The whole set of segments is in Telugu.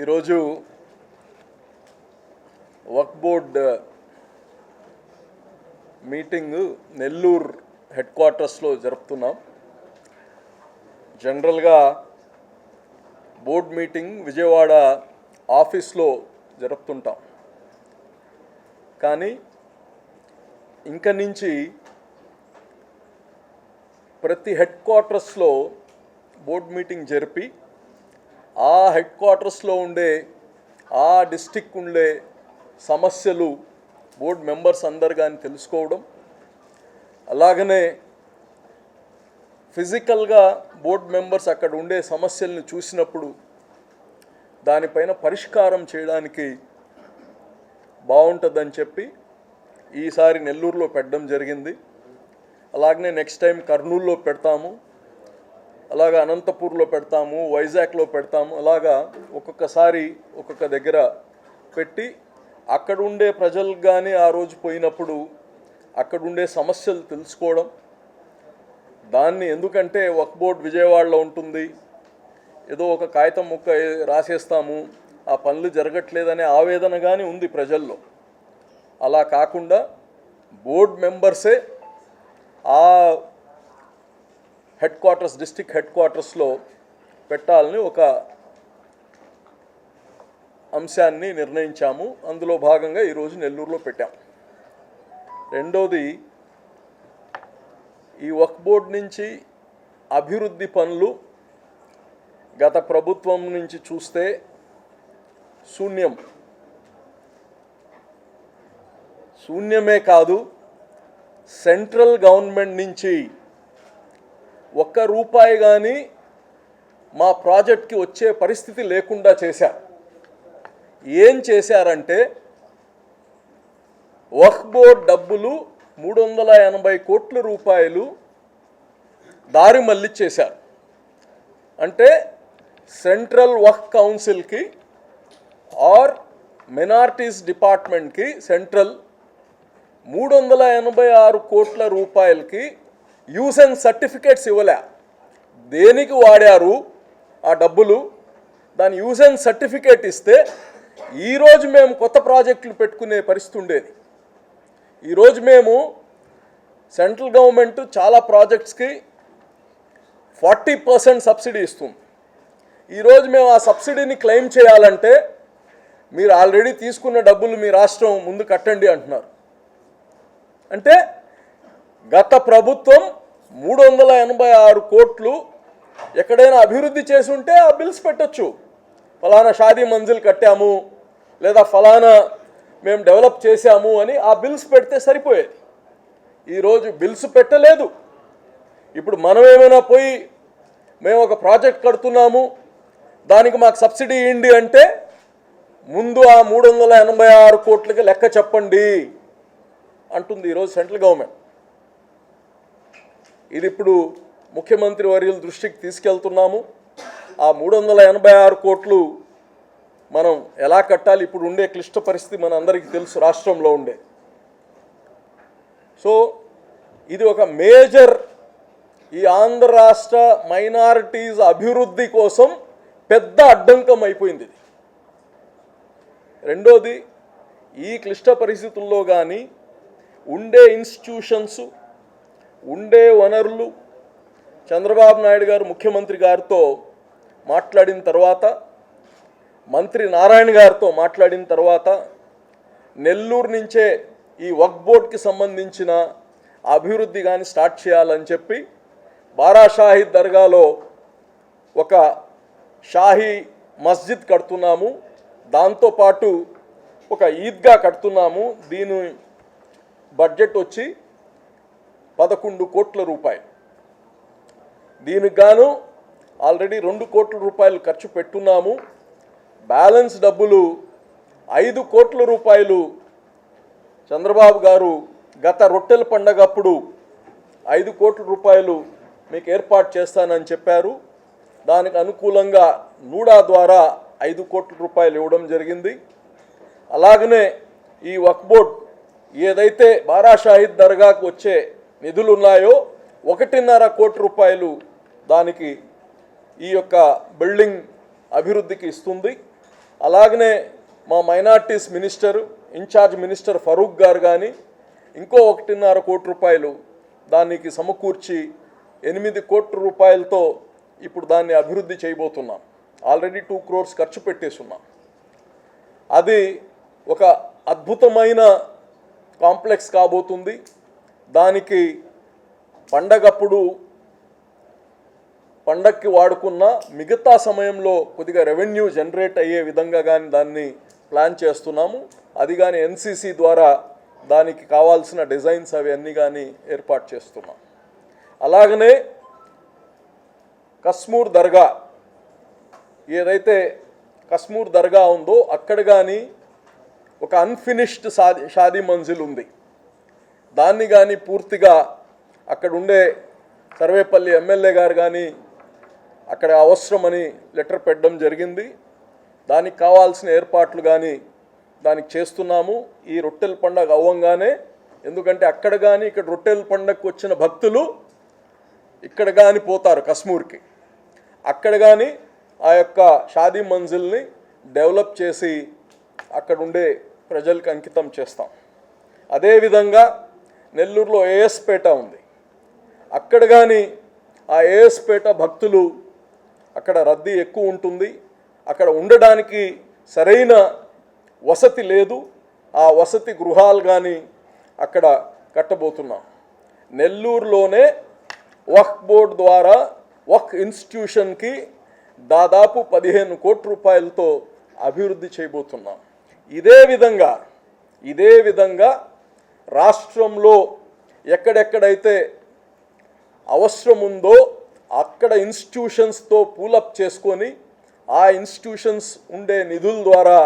ఈరోజు వక్ బోర్డ్ మీటింగ్ నెల్లూరు హెడ్ క్వార్టర్స్లో జరుపుతున్నాం. జనరల్గా బోర్డ్ మీటింగ్ విజయవాడ ఆఫీస్లో జరుపుతుంటాం. కానీ ఇంక నుంచి ప్రతి హెడ్ క్వార్టర్స్లో బోర్డ్ మీటింగ్ జరిపి ఆ హెడ్ క్వార్టర్స్లో ఉండే ఆ డిస్టిక్ ఉండే సమస్యలు బోర్డ్ మెంబర్స్ అందరు కానీ తెలుసుకోవడం. అలాగనే ఫిజికల్గా బోర్డ్ మెంబర్స్ అక్కడ ఉండే సమస్యల్ని చూసినప్పుడు దానిపైన పరిష్కారం చేయడానికి బాగుంటుందని చెప్పి ఈసారి నెల్లూరులో పెట్టడం జరిగింది. అలాగనే నెక్స్ట్ టైం కర్నూలులో పెడతాము. అలాగా అనంతపూర్లో పెడతాము వైజాగ్లో పెడతాము అలాగా ఒక్కొక్కసారి ఒక్కొక్క దగ్గర పెట్టి అక్కడ ఉండే ప్రజలు కానీ ఆ రోజు పోయినప్పుడు అక్కడ ఉండే సమస్యలు తెలుసుకోవడం. దాన్ని ఎందుకంటే వక్ బోర్డ్ విజయవాడలో ఉంటుంది. ఏదో ఒక కాగితం ముక్క రాసేస్తాము. ఆ పనులు జరగట్లేదనే ఆవేదన కానీ ఉంది ప్రజల్లో. అలా కాకుండా బోర్డ్ మెంబర్సే ఆ హెడ్ క్వార్టర్స్ డిస్టిక్ హెడ్ క్వార్టర్స్లో పెట్టాలని ఒక అంశాన్ని నిర్ణయించాము. అందులో భాగంగా ఈరోజు నెల్లూరులో పెట్టాం. రెండోది ఈ వక్ బోర్డ్ నుంచి అభివృద్ధి పనులు గత ప్రభుత్వం నుంచి చూస్తే శూన్యం. శూన్యమే కాదు సెంట్రల్ గవర్నమెంట్ నుంచి ఒక్క రూపాయి కానీ మా ప్రాజెక్ట్కి వచ్చే పరిస్థితి లేకుండా చేశారు ఏం చేశారంటే వక్ బోర్డ్ డబ్బులు మూడు వందల ఎనభై కోట్ల రూపాయలు దారి మళ్ళిచ్చేశారు. అంటే సెంట్రల్ వక్ కౌన్సిల్కి ఆర్ మినార్టీస్ డిపార్ట్మెంట్కి సెంట్రల్ మూడు వందల ఎనభై ఆరు కోట్ల రూపాయలకి యూస్ అండ్ సర్టిఫికేట్స్ ఇవ్వలే. దేనికి వాడారు ఆ డబ్బులు? దాని యూజ్ అండ్ సర్టిఫికేట్ ఇస్తే ఈరోజు మేము కొత్త ప్రాజెక్టులు పెట్టుకునే పరిస్థితి ఉండేది. ఈరోజు మేము సెంట్రల్ గవర్నమెంట్ చాలా ప్రాజెక్ట్స్కి ఫార్టీ పర్సెంట్ సబ్సిడీ ఇస్తుంది. ఈరోజు మేము ఆ సబ్సిడీని క్లెయిమ్ చేయాలంటే మీరు ఆల్రెడీ తీసుకున్న డబ్బులు మీ రాష్ట్రం ముందు కట్టండి అంటున్నారు. అంటే గత ప్రభుత్వం మూడు వందల ఎనభై ఆరు కోట్లు ఎక్కడైనా అభివృద్ధి చేసి ఉంటే ఆ బిల్స్ పెట్టొచ్చు. ఫలానా షాదీ మంజిల్ కట్టాము లేదా ఫలానా మేము డెవలప్ చేశాము అని ఆ బిల్స్ పెడితే సరిపోయేది. ఈరోజు బిల్స్ పెట్టలేదు. ఇప్పుడు మనం ఏమైనా పోయి మేము ఒక ప్రాజెక్ట్ కడుతున్నాము దానికి మాకు సబ్సిడీ ఇవ్వండి అంటే ముందు ఆ మూడు వందల ఎనభై ఆరు కోట్లకి లెక్క చెప్పండి అంటుంది ఈరోజు సెంట్రల్ గవర్నమెంట్. ఇది ఇప్పుడు ముఖ్యమంత్రి వర్యుల దృష్టికి తీసుకెళ్తున్నాము. ఆ మూడు వందల ఎనభై ఆరు కోట్లు మనం ఎలా కట్టాలి? ఇప్పుడు ఉండే క్లిష్ట పరిస్థితి మన అందరికీ తెలుసు రాష్ట్రంలో ఉండే. సో ఇది ఒక మేజర్ ఈ ఆంధ్ర రాష్ట్ర మైనారిటీస్ అభివృద్ధి కోసం పెద్ద అడ్డంకం అయిపోయింది ఇది. రెండోది ఈ క్లిష్ట పరిస్థితుల్లో కానీ ఉండే ఇన్స్టిట్యూషన్స్ ఉండే వనరులు చంద్రబాబు నాయుడు గారు ముఖ్యమంత్రి గారితో మాట్లాడిన తర్వాత మంత్రి నారాయణ గారితో మాట్లాడిన తర్వాత నెల్లూరు నుంచే ఈ వక్ బోర్డ్కి సంబంధించిన అభివృద్ధి కానీ స్టార్ట్ చేయాలని చెప్పి బారా షాహీద్ దర్గాలో ఒక షాహీ మస్జిద్ కడుతున్నాము. దాంతోపాటు ఒక ఈద్గా కడుతున్నాము. దీని బడ్జెట్ వచ్చి పదకొండు కోట్ల రూపాయలు. దీనికి గాను ఆల్రెడీ రెండు కోట్ల రూపాయలు ఖర్చు పెట్టున్నాము. బ్యాలెన్స్ డబ్బులు ఐదు కోట్ల రూపాయలు చంద్రబాబు గారు గత రొట్టెల పండగప్పుడు ఐదు కోట్ల రూపాయలు మీకు ఏర్పాటు చేస్తానని చెప్పారు. దానికి అనుకూలంగా నూడా ద్వారా ఐదు కోట్ల రూపాయలు ఇవ్వడం జరిగింది. అలాగనే ఈ వక్ బోర్డ్ ఏదైతే బారా షాహిద్ దర్గాకు వచ్చే నిధులు ఉన్నాయో ఒకటిన్నర కోటి రూపాయలు దానికి ఈ యొక్క బిల్డింగ్ అభివృద్ధికి ఇస్తుంది. అలాగనే మా minorities minister in charge minister Farooq గారు కానీ ఇంకో ఒకటిన్నర కోటి రూపాయలు దానికి సమకూర్చి ఎనిమిది కోట్ల రూపాయలతో ఇప్పుడు దాన్ని అభివృద్ధి చేయబోతున్నాం. ఆల్రెడీ టూ క్రోర్స్ ఖర్చు పెట్టేసున్నాం. అది ఒక అద్భుతమైన కాంప్లెక్స్ కాబోతుంది. దానికి పండగప్పుడు పండక్కి వాడుకున్న మిగతా సమయంలో కొద్దిగా రెవెన్యూ జనరేట్ అయ్యే విధంగా కానీ దాన్ని ప్లాన్ చేస్తున్నాము. అది కానీ ఎన్సీసీ ద్వారా దానికి కావాల్సిన డిజైన్స్ అవి అన్నీ కానీ ఏర్పాటు చేస్తున్నాం. అలాగనే కస్మూర్ దర్గా ఏదైతే కస్మూర్ దర్గా ఉందో అక్కడ కానీ ఒక అన్ఫినిష్డ్ షాది షాదీ మంజిల్ ఉంది దాన్ని కానీ పూర్తిగా అక్కడ ఉండే సర్వేపల్లి ఎమ్మెల్యే గారు కానీ అక్కడ అవసరమని లెటర్ పెట్టడం జరిగింది. దానికి కావాల్సిన ఏర్పాట్లు కానీ దానికి చేస్తున్నాము. ఈ రొట్టెల పండగ అవ్వంగానే ఎందుకంటే అక్కడ కానీ ఇక్కడ రొట్టెల పండగకు వచ్చిన భక్తులు ఇక్కడ కానీ పోతారు కశ్మూర్కి. అక్కడ కానీ ఆ యొక్క షాదీ మంజిల్ని డెవలప్ చేసి అక్కడ ఉండే ప్రజలకు అంకితం చేస్తాం. అదేవిధంగా నెల్లూరులో ఏఎస్పేట ఉంది. అక్కడ కానీ ఆ ఏఎస్పేట భక్తులు అక్కడ రద్దీ ఎక్కువ ఉంటుంది. అక్కడ ఉండడానికి సరైన వసతి లేదు. ఆ వసతి గృహాలు కానీ అక్కడ కట్టబోతున్నాం. నెల్లూరులోనే వక్ బోర్డ్ ద్వారా వక్ ఇన్స్టిట్యూషన్కి దాదాపు పదిహేను కోట్ల రూపాయలతో అభివృద్ధి చేయబోతున్నాం. ఇదే విధంగా ఇదే విధంగా రాష్ట్రంలో ఎక్కడెక్కడైతే అవసరం ఉందో అక్కడ ఇన్స్టిట్యూషన్స్తో పూలప్ చేసుకొని ఆ ఇన్స్టిట్యూషన్స్ ఉండే నిధుల ద్వారా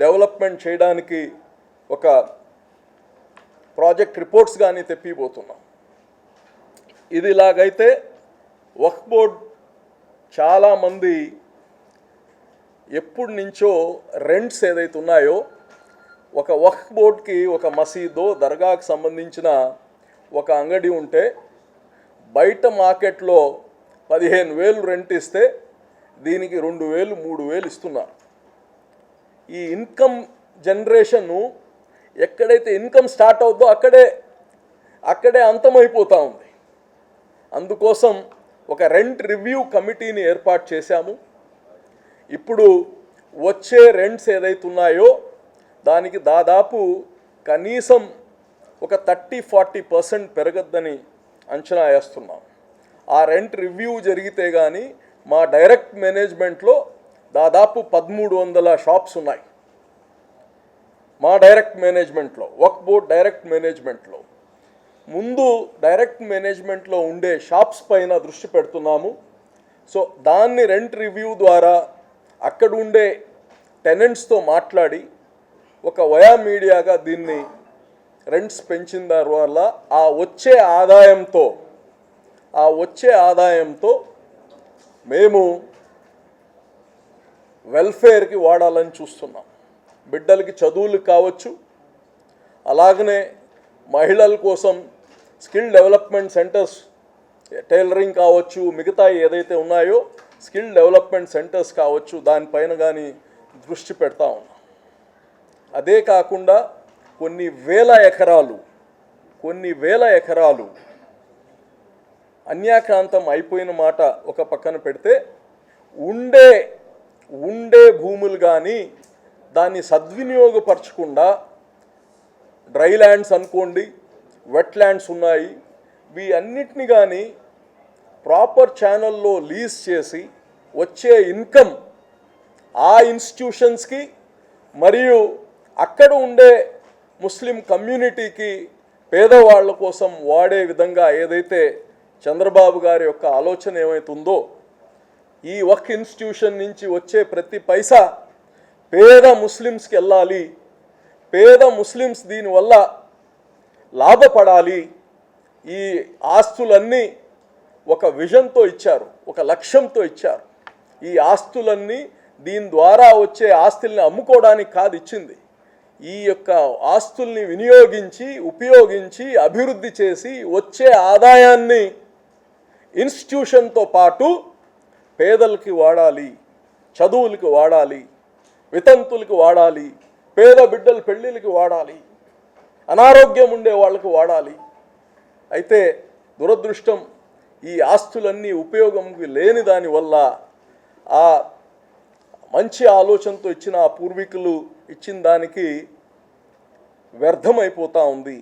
డెవలప్మెంట్ చేయడానికి ఒక ప్రాజెక్ట్ రిపోర్ట్స్ కానీ తెప్పిపోతున్నాం. ఇది ఇలాగైతే వక్ బోర్డ్ చాలామంది ఎప్పటి నుంచో రెంట్స్ ఏదైతే ఉన్నాయో ఒక వక్ఫ్ బోర్డ్కి ఒక మసీదో దర్గాకు సంబంధించిన ఒక అంగడి ఉంటే బయట మార్కెట్లో పదిహేను వేలు రెంట్ ఇస్తే దీనికి రెండు వేలు మూడు వేలు ఇస్తున్నారు ఈ ఇన్కమ్ జనరేషను ఎక్కడైతే ఇన్కమ్ స్టార్ట్ అవుద్దో అక్కడే అక్కడే అంతమైపోతూ ఉంది. అందుకోసం ఒక రెంట్ రివ్యూ కమిటీని ఏర్పాటు చేశాము. ఇప్పుడు వచ్చే రెంట్స్ ఏదైతే ఉన్నాయో దానికి దాదాపు కనీసం ఒక థర్టీ ఫార్టీ పర్సెంట్ పెరగద్దని అంచనా వేస్తున్నాం. ఆ రెంట్ రివ్యూ జరిగితే కానీ మా డైరెక్ట్ మేనేజ్మెంట్లో దాదాపు పదమూడు వందల షాప్స్ ఉన్నాయి. మా డైరెక్ట్ మేనేజ్మెంట్లో వర్క్ బోర్డ్ డైరెక్ట్ మేనేజ్మెంట్లో. ముందు డైరెక్ట్ మేనేజ్మెంట్లో ఉండే షాప్స్ పైన దృష్టి పెడుతున్నాము. సో దాన్ని రెంట్ రివ్యూ ద్వారా అక్కడ ఉండే టెనెంట్స్తో మాట్లాడి ఒక వయా మీడియాగా దీన్ని రెంట్స్ పెంచిన దాని వల్ల ఆ వచ్చే ఆదాయంతో ఆ వచ్చే ఆదాయంతో మేము వెల్ఫేర్కి వాడాలని చూస్తున్నాం. బిడ్డలకి చదువులు కావచ్చు అలాగనే మహిళల కోసం స్కిల్ డెవలప్మెంట్ సెంటర్స్ టైలరింగ్ కావచ్చు మిగతా ఏదైతే ఉన్నాయో స్కిల్ డెవలప్మెంట్ సెంటర్స్ కావచ్చు దానిపైన కానీ దృష్టి పెడతా ఉన్నాం. అదే కాకుండా కొన్ని వేల ఎకరాలు కొన్ని వేల ఎకరాలు అన్యాక్రాంతం అయిపోయిన మాట ఒక పక్కన పెడితే ఉండే ఉండే భూములు కానీ దాన్ని సద్వినియోగపరచకుండా డ్రై ల్యాండ్స్ అనుకోండి వెట్ ల్యాండ్స్ ఉన్నాయి వీఅన్నిటిని కానీ ప్రాపర్ ఛానల్లో లీజ్ చేసి వచ్చే ఇన్కమ్ ఆ ఇన్స్టిట్యూషన్స్కి మరియు అక్కడ ఉండే ముస్లిం కమ్యూనిటీకి పేదవాళ్ళ కోసం వాడే విధంగా ఏదైతే చంద్రబాబు గారి యొక్క ఆలోచన ఏమైతుందో ఈ వక్ ఇన్స్టిట్యూషన్ నుంచి వచ్చే ప్రతి పైసా పేద ముస్లిమ్స్కి వెళ్ళాలి. పేద ముస్లిమ్స్ దీనివల్ల లాభపడాలి. ఈ ఆస్తులన్నీ ఒక విజన్తో ఇచ్చారు ఒక లక్ష్యంతో ఇచ్చారు. ఈ ఆస్తులన్నీ దీని ద్వారా వచ్చే ఆస్తుల్ని అమ్ముకోవడానికి కాదు ఇచ్చింది. ఈ యొక్క ఆస్తుల్ని వినియోగించి ఉపయోగించి అభివృద్ధి చేసి వచ్చే ఆదాయాన్ని ఇన్స్టిట్యూషన్తో పాటు పేదలకి వాడాలి చదువులకి వాడాలి వితంతులకి వాడాలి పేద బిడ్డల పెళ్ళిళ్ళకి వాడాలి అనారోగ్యం ఉండే వాళ్ళకి వాడాలి. అయితే దురదృష్టం ఈ ఆస్తులన్నీ ఉపయోగంకి లేని దానివల్ల ఆ మంచి ఆలోచనతో ఇచ్చిన ఆ పూర్వీకులు ఇచ్చిన దానికి వ్యర్థమైపోతూ ఉంది.